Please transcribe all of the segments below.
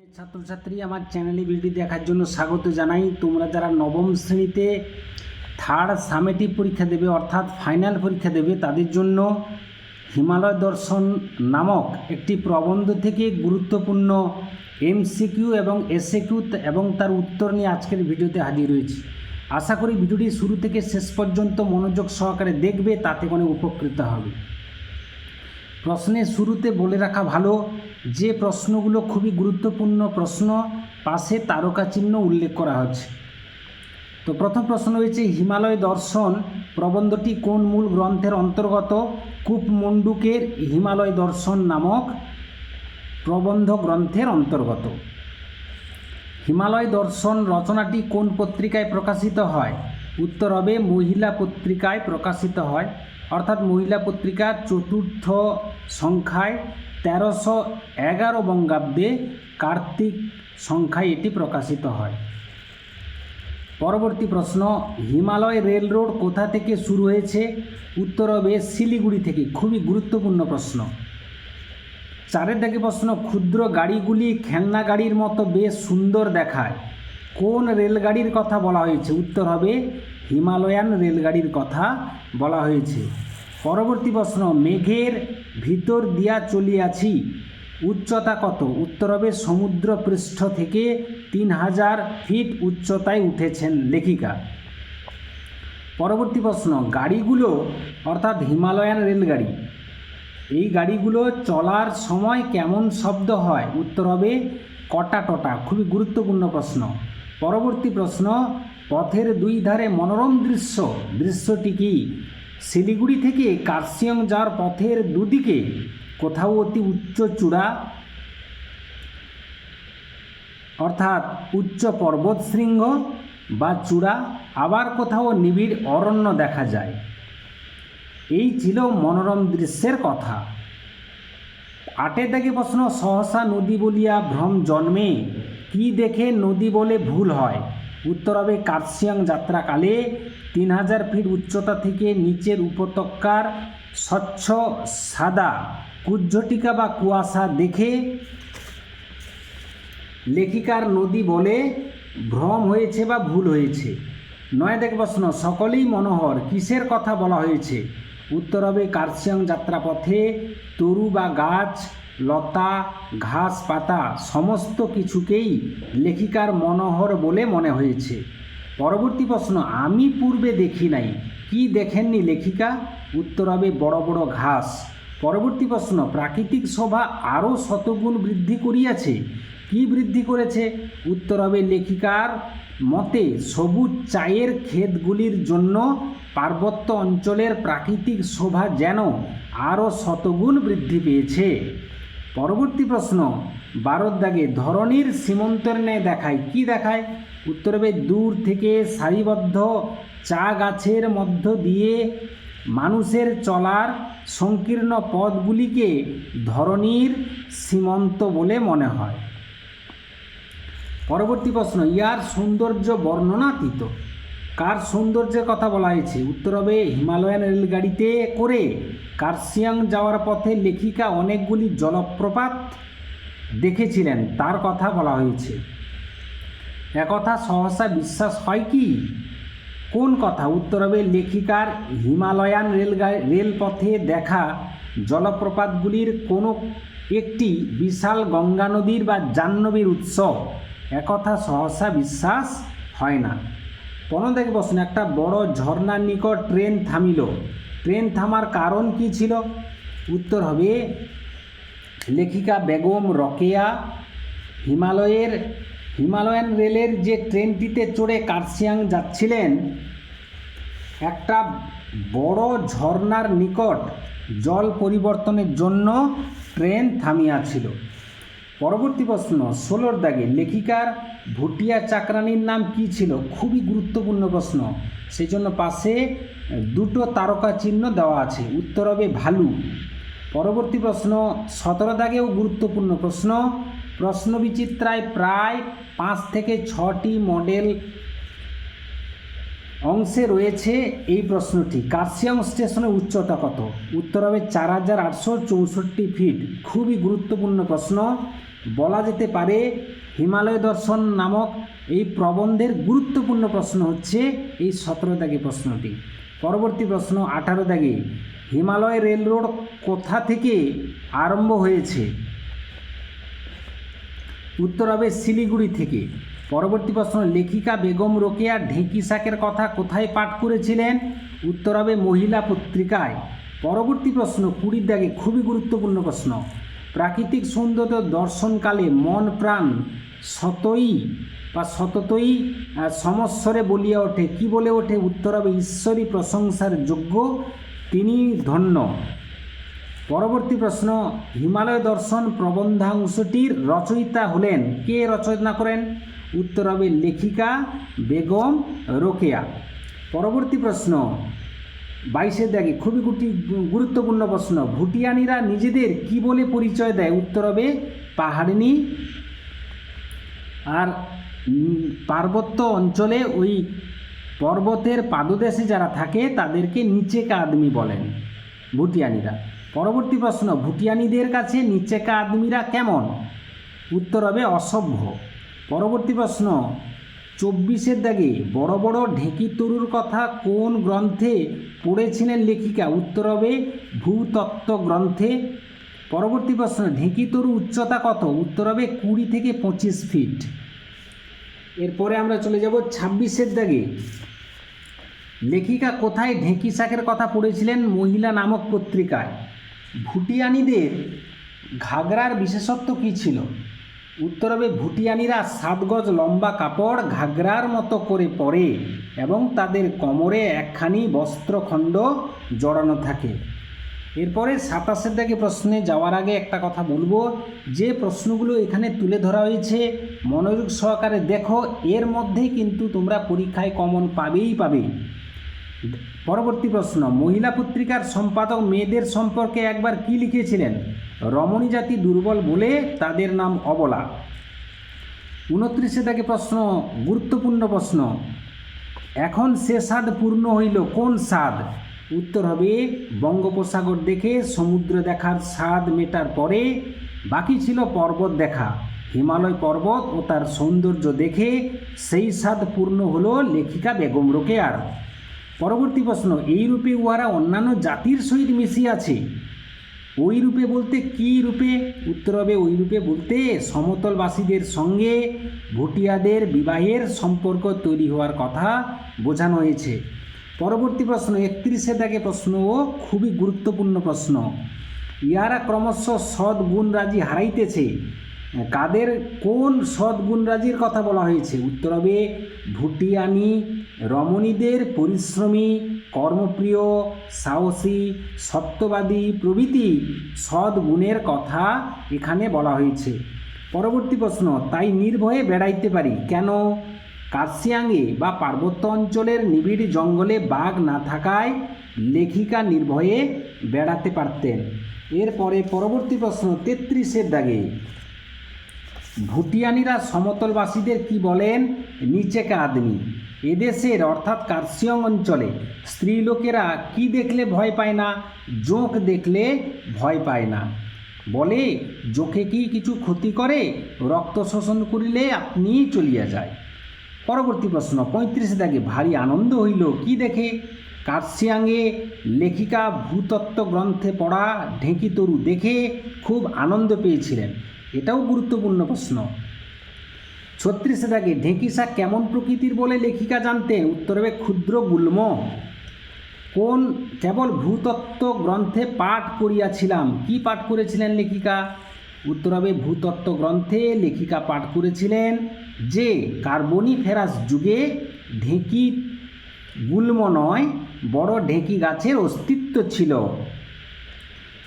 ছাত্রছাত্রী আমার চ্যানেলে ভিডিও দেখার জন্য স্বাগত জানাই। তোমরা যারা নবম শ্রেণীতে থার্ড সামেটিভ পরীক্ষা দেবে অর্থাৎ ফাইনাল পরীক্ষা দেবে, তাদের জন্য হিমালয় দর্শন নামক একটি প্রবন্ধ থেকে গুরুত্বপূর্ণ এমসিকিউ এবং এসএকিউ এবং তার উত্তর নিয়ে আজকের ভিডিওতে হাজির হয়েছি আশা করি ভিডিওটি শুরু থেকে শেষ পর্যন্ত মনোযোগ সহকারে দেখবে, তাতে কোনো উপকৃত হবে। প্রশ্নের শুরুতে বলে রাখা ভালো, যে প্রশ্নগুলো খুবই গুরুত্বপূর্ণ প্রশ্ন, পাশে তারকা চিহ্ন উল্লেখ করা হচ্ছে তো প্রথম প্রশ্ন হয়েছে, হিমালয় দর্শন প্রবন্ধটি কোন মূল গ্রন্থের অন্তর্গত? কূপমণ্ডুকের হিমালয় দর্শন নামক প্রবন্ধ গ্রন্থের অন্তর্গত। হিমালয় দর্শন রচনাটি কোন পত্রিকায় প্রকাশিত হয়? উত্তর হবে, মহিলা পত্রিকায় প্রকাশিত হয়। অর্থাৎ মহিলা পত্রিকার চতুর্থ সংখ্যায় তেরোশো এগারো বঙ্গাব্দে কার্তিক সংখ্যায় এটি প্রকাশিত হয়। পরবর্তী প্রশ্ন, হিমালয় রেল রোড কোথা থেকে শুরু হয়েছে? উত্তর হবে শিলিগুড়ি থেকে, খুবই গুরুত্বপূর্ণ প্রশ্ন। চারের দিকে প্রশ্ন, ক্ষুদ্র গাড়িগুলি খেলনা গাড়ির মতো বেশ সুন্দর দেখায়। কোন রেলগাড়ির কথা বলা হয়েছে? উত্তর হবে হিমালয়ান রেলগাড়ির কথা বলা হয়েছে। পরবর্তী প্রশ্ন, মেঘের ভিতর দিয়া চলিয়াছি, উচ্চতা কত? উত্তর হবে সমুদ্র পৃষ্ঠ থেকে তিন হাজার ফিট উচ্চতায় উঠেছেন লেখিকা। পরবর্তী প্রশ্ন, গাড়িগুলো অর্থাৎ হিমালয়ান রেলগাড়ি, এই গাড়িগুলো চলার সময় কেমন শব্দ হয়? উত্তর হবে কটা টটা খুবই গুরুত্বপূর্ণ প্রশ্ন। পরবর্তী প্রশ্ন পথের দুই ধারে মনোরম দৃশ্য। দৃশ্যটি কি? শিলিগুড়ি থেকে কার্শিয়ং যাওয়ার পথের দুদিকে কোথাও অতি উচ্চ চূড়া? অর্থাৎ উচ্চ পর্বত শৃঙ্গ বা চূড়া, আবার কোথাও নিবিড় অরণ্য দেখা যায়। এই ছিল মনোরম দৃশ্যের কথা। আটের দাগে প্রশ্ন, সহসা নদী বলিয়া ভ্রম জন্মে? কি দেখে নদী বলে ভুল হয়? উত্তর হবে কার্শিয়াং যাত্রাকালে তিন হাজার ফিট উচ্চতা থেকে নিচের উপত্যকার স্বচ্ছ সাদা কুজ্জটিকা বা কুয়াশা দেখে লেখিকার নদী বলে ভ্রম হয়েছে বা ভুল হয়েছে। নয় দেখ প্রশ্ন সকলেই মনোহর, কিসের কথা বলা হয়েছে? উত্তর হবে কার্শিয়াং যাত্রাপথে তরু বা গাছ লতা, ঘাস, পাতা সমস্ত কিছুকেই লেখিকার মনোহর বলে মনে হয়েছে। পরবর্তী প্রশ্ন, আমি পূর্বে দেখি নাই। কি দেখেননি লেখিকা? উত্তর হবে, বড় বড় ঘাস। পরবর্তী প্রশ্ন, প্রাকৃতিক শোভা আরও শতগুণ বৃদ্ধি করিয়াছে? কি বৃদ্ধি করেছে? উত্তর হবে, লেখিকার মতে সবুজ চায়ের ক্ষেতগুলির জন্য পার্বত্য অঞ্চলের প্রাকৃতিক শোভা যেন আরও শতগুণ বৃদ্ধি পেয়েছে। পরবর্তী প্রশ্ন, বারোর দাগে ধরনীর সীমন্তের ন্যায় দেখায়, কি দেখায়? উত্তর হবে, দূর থেকে সারিবদ্ধ চা গাছের মধ্য দিয়ে মানুষের চলার সংকীর্ণ পথগুলিকে ধরনীর সীমন্ত বলে মনে হয়। পরবর্তী প্রশ্ন, ইয়ার সৌন্দর্য বর্ণনাতীত। কার সৌন্দর্যের কথা বলা হয়েছে? উত্তর হবে, হিমালয়ান রেলগাড়িতে করে কার্শিয়াং যাওয়ার পথে লেখিকা অনেকগুলি জলপ্রপাত দেখেছিলেন, তার কথা বলা হয়েছে। একথা সহসা বিশ্বাস হয় কি? কোন কথা? উত্তর হবে, লেখিকার হিমালয়ান রেলগাড়ি, রেলপথে দেখা জলপ্রপাতগুলির কোনো একটি বিশাল গঙ্গা নদীর বা জাহ্নবীর উৎস। একথা সহসা বিশ্বাস হয় না। থেকে বসুন, একটা বড় ঝর্ণার নিকট ট্রেন থামিল। ট্রেন থামার কারণ কি ছিল? উত্তর হবে, লেখিকা বেগম রকেয়া হিমালয়ের, হিমালয়ান রেলের যে ট্রেনটিতে চড়ে কার্শিয়াং যাচ্ছিলেন, একটা বড় ঝর্নার নিকট জল পরিবর্তনের জন্য ট্রেন থামিয়াছিল। পরবর্তী প্রশ্ন, ষোলোর দাগে লেখিকার ভুটিয়া চাকরানির নাম কি ছিল? খুবই গুরুত্বপূর্ণ প্রশ্ন। সেই জন্য পাশে দুটো তারকা চিহ্ন দেওয়া আছে। উত্তর হবে ভালু। পরবর্তী প্রশ্ন, সতেরো দাগেও গুরুত্বপূর্ণ প্রশ্ন, প্রশ্নবিচিত্রায় প্রায় পাঁচ থেকে ছটি মডেল অংশে রয়েছে এই প্রশ্নটি। কার্শিয়াং স্টেশনের উচ্চতা কত? উত্তর হবে চার হাজার আটশো চৌষট্টি ফিট। খুবই গুরুত্বপূর্ণ প্রশ্ন। বলা যেতে পারে হিমালয় দর্শন নামক এই প্রবন্ধের গুরুত্বপূর্ণ প্রশ্ন হচ্ছে এই সতেরো দাগে প্রশ্নটি। পরবর্তী প্রশ্ন, আঠারো দাগে, হিমালয় রেল রোড কোথা থেকে আরম্ভ হয়েছে? উত্তর হবে শিলিগুড়ি থেকে। পরবর্তী প্রশ্ন, লেখিকা বেগম রোকেয়া ঢেঁকি শাকের কথা কোথায় পাঠ করেছিলেন? উত্তর হবে মহিলা পত্রিকায়। পরবর্তী প্রশ্ন, কুড়ির দাগে খুবই গুরুত্বপূর্ণ প্রশ্ন। প্রাকৃতিক সৌন্দর্য দর্শনকালে মন প্রাণ সতই বা সততই সমস্বরে বলিয়া ওঠে। কি বলে ওঠে? উত্তর হবে ঈশ্বরী প্রশংসার যোগ্য, তিনি ধন্য। পরবর্তী প্রশ্ন, হিমালয় দর্শন প্রবন্ধাংশটির রচয়িতা হলেন। কে রচনা করেন? উত্তর হবে লেখিকা বেগম রোকেয়া। পরবর্তী প্রশ্ন বাইশে দাগে খুবই গুরুত্বপূর্ণ প্রশ্ন, ভুটিয়ানিরা নিজেদের কি বলে পরিচয় দেয়? উত্তর হবে পাহাড়িনী। আর পার্বত্য অঞ্চলে ওই পর্বতের পাদদেশে যারা থাকে, তাদেরকে নিচেকা আদমি বলেন ভুটিয়ানিরা। পরবর্তী প্রশ্ন, ভুটিয়ানিদের কাছে নিচেকা আদমিরা কেমন? উত্তর হবে অসভ্য। পরবর্তী প্রশ্ন, চব্বিশের দাগে বড় বড় ঢেঁকি তরুর কথা কোন গ্রন্থে পড়েছিলেন লেখিকা? উত্তর হবে ভূতত্ত্ব গ্রন্থে। পরবর্তী প্রশ্ন, ঢেঁকি তরু উচ্চতা কত? উত্তর হবে কুড়ি থেকে পঁচিশ ফিট। এরপরে আমরা চলে যাব ছাব্বিশের দাগে। লেখিকা কোথায় ঢেঁকি শাকের কথা পড়েছিলেন মহিলা নামক পত্রিকায়? ভুটিয়ানিদের ঘাগরার বিশেষত্ব কী ছিল? উত্তর হবে ভুটিয়ানিরা সাত গজ লম্বা কাপড় ঘাগরার মতো করে পরে এবং তাদের কোমরে একখানি বস্ত্রখণ্ড জড়ানো থাকে। এরপরে সাতাশের দাগে প্রশ্নে যাওয়ার আগে একটা কথা বলব। যে প্রশ্নগুলো এখানে তুলে ধরা হয়েছে, মনোযোগ সহকারে দেখো। এর মধ্যেই কিন্তু তোমরা পরীক্ষায় কমন পাবেই পাবে। পরবর্তী প্রশ্ন, মহিলা পত্রিকার সম্পাদক মেয়েদের সম্পর্কে একবার কি লিখেছিলেন? রমণী জাতি দুর্বল বলে তাদের নাম অবলা। উনত্রিশে থেকে প্রশ্ন, গুরুত্বপূর্ণ প্রশ্ন। এখন সে স্বাদ পূর্ণ হইল কোন স্বাদ? উত্তর হবে, বঙ্গোপসাগর দেখে সমুদ্র দেখার স্বাদ মেটার পরে বাকি ছিল পর্বত দেখা। হিমালয় পর্বত ও তার সৌন্দর্য দেখে সেই স্বাদ পূর্ণ হলো লেখিকা বেগম রোকেয়ার। পরবর্তী প্রশ্ন, এইরূপে উহারা অন্যান্য জাতির সহিত মিশিয়াছে? ওই রূপে বলতে কি রূপে? উত্তর হবে ওই রূপে বলতে সমতলবাসীদের সঙ্গে ভুটিয়াদের বিবাহের সম্পর্ক তৈরি হওয়ার কথা বোঝানো হয়েছে। পরবর্তী প্রশ্ন, একত্রিশে দাগে প্রশ্ন ও খুবই গুরুত্বপূর্ণ প্রশ্ন। ইহারা ক্রমশ সৎ গুণরাজি হারাইতেছে। কাদের কোন সৎ গুণরাজির কথা বলা হয়েছে? উত্তর হবে ভুটিয়ানি রমণীদের পরিশ্রমী কর্মপ্রিয়, সাহসী, সত্যবাদী প্রভৃতি সৎ গুণের কথা এখানে বলা হয়েছে। পরবর্তী প্রশ্ন, তাই নির্ভয়ে বেড়াইতে পারি? কেন? কার্সিয়াংয়ে বা পার্বত্য অঞ্চলের নিবিড় জঙ্গলে বাঘ না থাকায় লেখিকা নির্ভয়ে বেড়াতে পারতেন। এরপরে পরবর্তী প্রশ্ন, তেত্রিশের দাগে ভুটিয়ানিরা সমতলবাসীদের কি বলেন? নিচে আদমি। এদেশের অর্থাৎ কার্সিয়ং অঞ্চলে স্ত্রীলোকেরা কি দেখলে ভয় পায় না? জোঁক দেখলে ভয় পায় না। বলে, জোঁকে কি কিছু ক্ষতি করে? রক্ত শোষণ করিলে আপনি চলিয়া যায়। পরবর্তী প্রশ্ন, পঁয়ত্রিশে দাগে ভারী আনন্দ হইল কি দেখে? কার্সিয়াংয়ে লেখিকা ভূতত্ত্ব গ্রন্থে পড়া ঢেঁকি তরু দেখে খুব আনন্দ পেয়েছিলেন। এটাও গুরুত্বপূর্ণ প্রশ্ন। ছত্রিশে দাগে ঢেঁকি শাক কেমন প্রকৃতির বলে লেখিকা জানতেন? উত্তর হবে, ক্ষুদ্র গুল্ম। কোন কেবল ভূতত্ত্ব গ্রন্থে পাঠ করিয়াছিলাম? কি পাঠ করেছিলেন লেখিকা? উত্তর হবে, ভূতত্ত্ব গ্রন্থে লেখিকা পাঠ করেছিলেন যে, কার্বনি ফেরাস যুগে ঢেঁকি গুল্ম নয়, বড় ঢেঁকি গাছের অস্তিত্ব ছিল।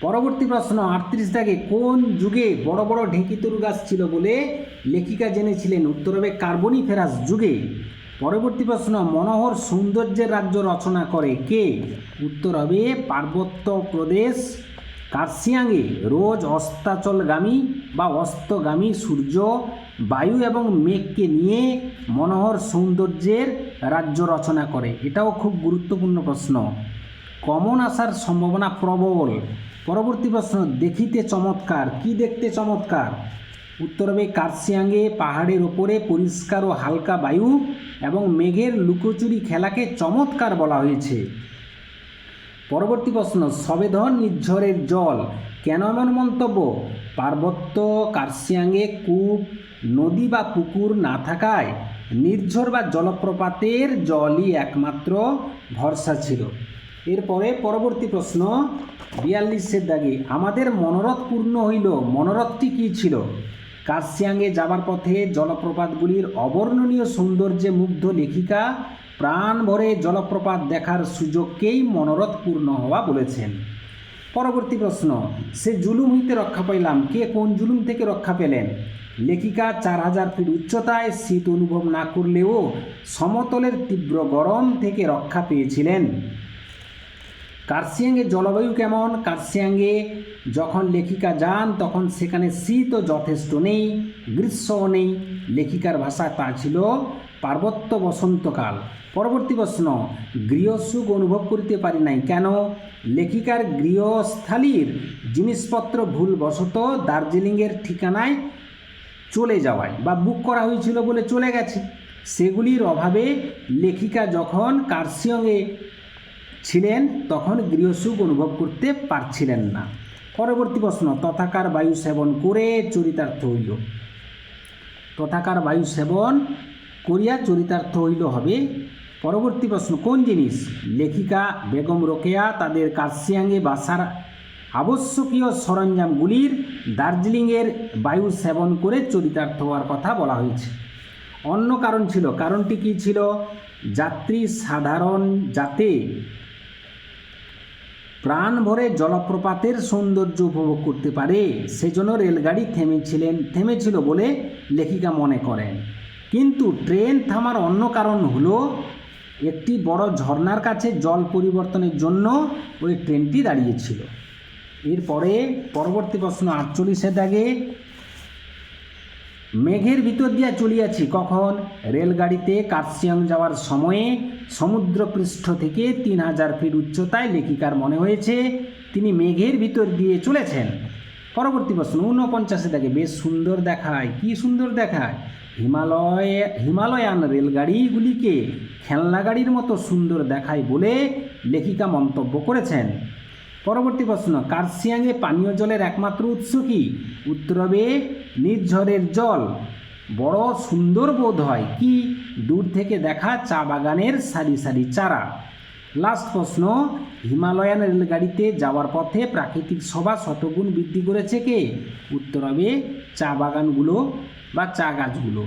পরবর্তী প্রশ্ন, আটত্রিশ দাগে কোন যুগে বড় বড় ঢেঁকি তরু গাছ ছিল বলে লেখিকা জেনেছিলেন? উত্তর হবে কার্বনি ফেরাস যুগে। পরবর্তী প্রশ্ন, মনোহর সৌন্দর্যের রাজ্য রচনা করে কে? উত্তর হবে পার্বত্য প্রদেশ, কার্শিয়াংয়ে। রোজ অস্তাচলগামী বা অস্তগামী সূর্য, বায়ু এবং মেঘকে নিয়ে মনোহর সৌন্দর্যের রাজ্য রচনা করে। এটাও খুব গুরুত্বপূর্ণ প্রশ্ন। কমন আসার সম্ভাবনা প্রবল। পরবর্তী প্রশ্ন, দেখিতে চমৎকার, কি দেখতে চমৎকার? উত্তর হবে, কার্শিয়াংয়ে পাহাড়ের ওপরে পরিষ্কার ও হালকা বায়ু এবং মেঘের লুকোচুরি খেলাকে চমৎকার বলা হয়েছে। পরবর্তী প্রশ্ন, সবেধন নির্ঝরের জল কেন এমন মন্তব্য? পার্বত্য কার্শিয়াংয়ে কূপ, নদী বা পুকুর না থাকায় নির্ঝর বা জলপ্রপাতের জলই একমাত্র ভরসা ছিল। এরপরে পরবর্তী প্রশ্ন বিয়াল্লিশের দাগে আমাদের মনোরথ পূর্ণ হইল, মনোরথটি কী ছিল? কার্শিয়াংয়ে যাবার পথে জলপ্রপাতগুলির অবর্ণনীয় সৌন্দর্যে মুগ্ধ লেখিকা প্রাণ ভরে জলপ্রপাত দেখার সুযোগকেই মনোরথ পূর্ণ হওয়া বলেছেন। পরবর্তী প্রশ্ন, সে জুলুম হইতে রক্ষা পাইলাম, কে কোন জুলুম থেকে রক্ষা পেলেন? লেখিকা চার হাজার ফিট উচ্চতায় শীত অনুভব না করলেও সমতলের তীব্র গরম থেকে রক্ষা পেয়েছিলেন। কার্শিয়াংয়ে জলবায়ু কেমন? কার্শিয়াংয়ে যখন লেখিকা যান, তখন সেখানে শীতও যথেষ্ট নেই, গ্রীষ্মও নেই। লেখিকার ভাষা তা ছিল পার্বত্য বসন্তকাল। পরবর্তী প্রশ্ন গৃহসুখ অনুভব করতে পারি নাই কেন? লেখিকার গৃহস্থালীর জিনিসপত্র ভুলবশত দার্জিলিংয়ের ঠিকানায় চলে যাওয়ায় বা বুক করা হয়েছিল বলে চলে গেছে। সেগুলির অভাবে লেখিকা যখন কার্শিয়ংয়ে ছিলেন, তখন গৃহসুখ অনুভব করতে পারছিলেন না। পরবর্তী প্রশ্ন, তথাকার বায়ু সেবন করে চরিতার্থ হইল। তথাকার বায়ু সেবন করিয়া চরিতার্থ হইল হবে। পরবর্তী প্রশ্ন, কোন জিনিস? লেখিকা বেগম রোকেয়া তাদের কার্শিয়াংয়ে বাসার আবশ্যকীয় সরঞ্জামগুলির দার্জিলিংয়ের বায়ু সেবন করে চরিতার্থ হওয়ার কথা বলা হয়েছে। অন্য কারণ ছিল, কারণটি কী ছিল? যাত্রী সাধারণ যাতে প্রাণ ভরে জলপ্রপাতের সৌন্দর্য উপভোগ করতে পারে। সেজন্য রেলগাড়ি থেমেছিলেন, থেমেছিল বলে লেখিকা মনে করেন। কিন্তু ট্রেন থামার অন্য কারণ হলো, একটি বড় ঝর্নার কাছে জল পরিবর্তনের জন্য ওই ট্রেনটি দাঁড়িয়েছিল। এরপরে পরবর্তী প্রশ্ন আটচল্লিশে দাগে মেঘের ভিতর দিয়া চলিয়াছি। কখন? রেলগাড়িতে কার্শিয়াং যাওয়ার সময়ে সমুদ্রপৃষ্ঠ থেকে তিন হাজার ফিট উচ্চতায় লেখিকার মনে হয়েছে, তিনি মেঘের ভিতর দিয়ে চলেছেন। পরবর্তী প্রশ্ন, ঊনপঞ্চাশে দেখে বেশ সুন্দর দেখায়। কি সুন্দর দেখায়? হিমালয়, হিমালয়ান রেলগাড়িগুলিকে খেলনা গাড়ির মতো সুন্দর দেখায় বলে লেখিকা মন্তব্য করেছেন। পরবর্তী প্রশ্ন, কার্শিয়াংয়ে পানীয় জলের একমাত্র উৎস কি? উত্তর হবে নির্ঝরের জল। বড় সুন্দর বোধ হয়। কি? দূর থেকে দেখা চা বাগানের সারি সারি চারা। লাস্ট প্রশ্ন, হিমালয়ান রেলগাড়িতে যাওয়ার পথে প্রাকৃতিক শোভা শতগুণ বৃদ্ধি করেছে কে? উত্তর হবে চা বাগানগুলো বা চা গাছগুলো।